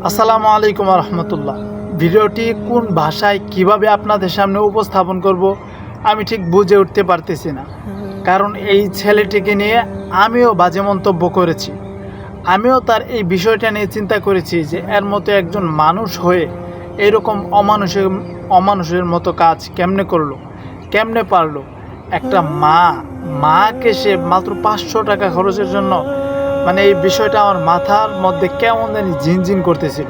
আসসালামু আলাইকুম রহমতুল্লাহ ভিডিওটি কোন ভাষায় কীভাবে আপনাদের সামনে উপস্থাপন করব আমি ঠিক বুঝে উঠতে পারতেছি না। কারণ এই ছেলেটিকে নিয়ে আমিও বাজে মন্তব্য করেছি। আমিও তার এই বিষয়টা নিয়ে চিন্তা করেছি যে এর মতো একজন মানুষ হয়ে এরকম অমানুষের অমানুষের মতো কাজ কেমনে করল, কেমনে পারল? একটা মা, মাকে সে মাত্র পাঁচশো টাকা খরচের জন্য মানে এই বিষয়টা আমার মাথার মধ্যে কেমন জানি ঝিনঝিন করতেছিল।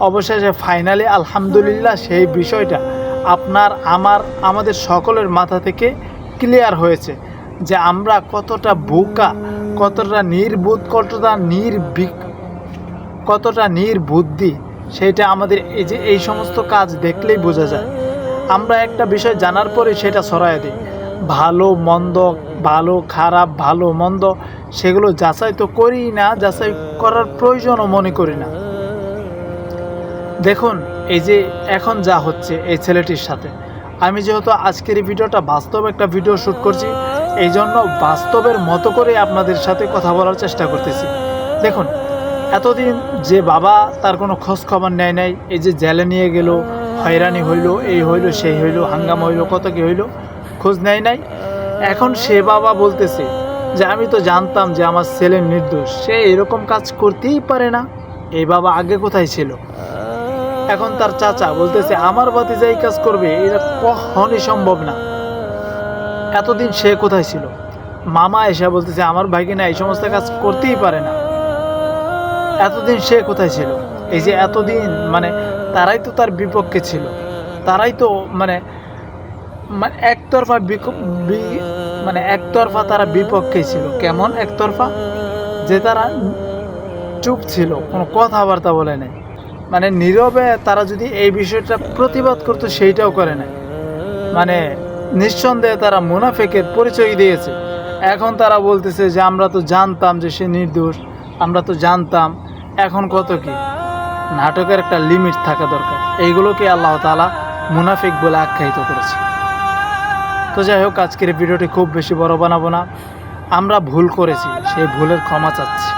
অবশেষে ফাইনালি আলহামদুলিল্লাহ, সেই বিষয়টা আপনার, আমার, আমাদের সকলের মাথা থেকে ক্লিয়ার হয়েছে যে আমরা কতটা বোকা, কতটা নির্বুধ, কতটা নির্বিক কতটা নির্বুদ্ধি, সেটা আমাদের এই যে এই সমস্ত কাজ দেখলেই বোঝা যায়। আমরা একটা বিষয় জানার পরে সেটা ছড়ায় দিই। ভালো মন্দ, ভালো, খারাপ, ভালো, মন্দ, সেগুলো যাচাই তো করি না, যাচাই করার প্রয়োজনও মনে করি না। দেখুন, এই যে এখন যা হচ্ছে এই ছেলেটির সাথে। আমি যেহেতু আজকের এই ভিডিওটা বাস্তব একটা ভিডিও শ্যুট করছি, এই জন্য বাস্তবের মতো করে আপনাদের সাথে কথা বলার চেষ্টা করতেছি। দেখুন, এতদিন যে বাবা তার কোনো খোঁজ খবর নেয় নাই, এই যে জেলে নিয়ে গেল, হয়রানি হইল, এই হইল, সেই হইল, হাঙ্গামা হইল, কত কি হইল খোঁজ নেয় নাই। এখন সে বাবা বলতেছে যে, আমি তো জানতাম যে আমার ছেলে নির্দোষ, সে এরকম কাজ করতেই পারে না। এই বাবা আগে কোথায় ছিল? এখন তার চাচা বলতেছে, আমার বাতিজা এই কাজ করবে, এটা কখনই সম্ভব না। এতদিন সে কোথায় ছিল? মামা এসে বলতেছে, আমার ভাইকে না, এই সমস্ত কাজ করতেই পারে না। এতদিন সে কোথায় ছিল? এই যে, এতদিন মানে তারাই তো তার বিপক্ষে ছিল। তারাই তো মানে মানে একতরফা মানে একতরফা তারা বিপক্ষে ছিল। কেমন একতরফা? যে তারা চুপ ছিল, কোনো কথাবার্তা বলে নাই। মানে নীরবে তারা যদি এই বিষয়টা প্রতিবাদ করতো, সেইটাও করে নাই। মানে নিঃসন্দেহে তারা মুনাফেকের পরিচয় দিয়েছে। এখন তারা বলতেছে যে, আমরা তো জানতাম যে সে নির্দোষ, আমরা তো জানতাম, এখন কত কি? নাটকের একটা লিমিট থাকা দরকার। এইগুলোকে আল্লাহ তাআলা মুনাফিক বলে আখ্যায়িত করেছে। তো যাই হোক, আজকের ভিডিওটি খুব বেশি বড় বানাবো না। আমরা ভুল করেছি, সেই ভুলের ক্ষমা চাচ্ছি।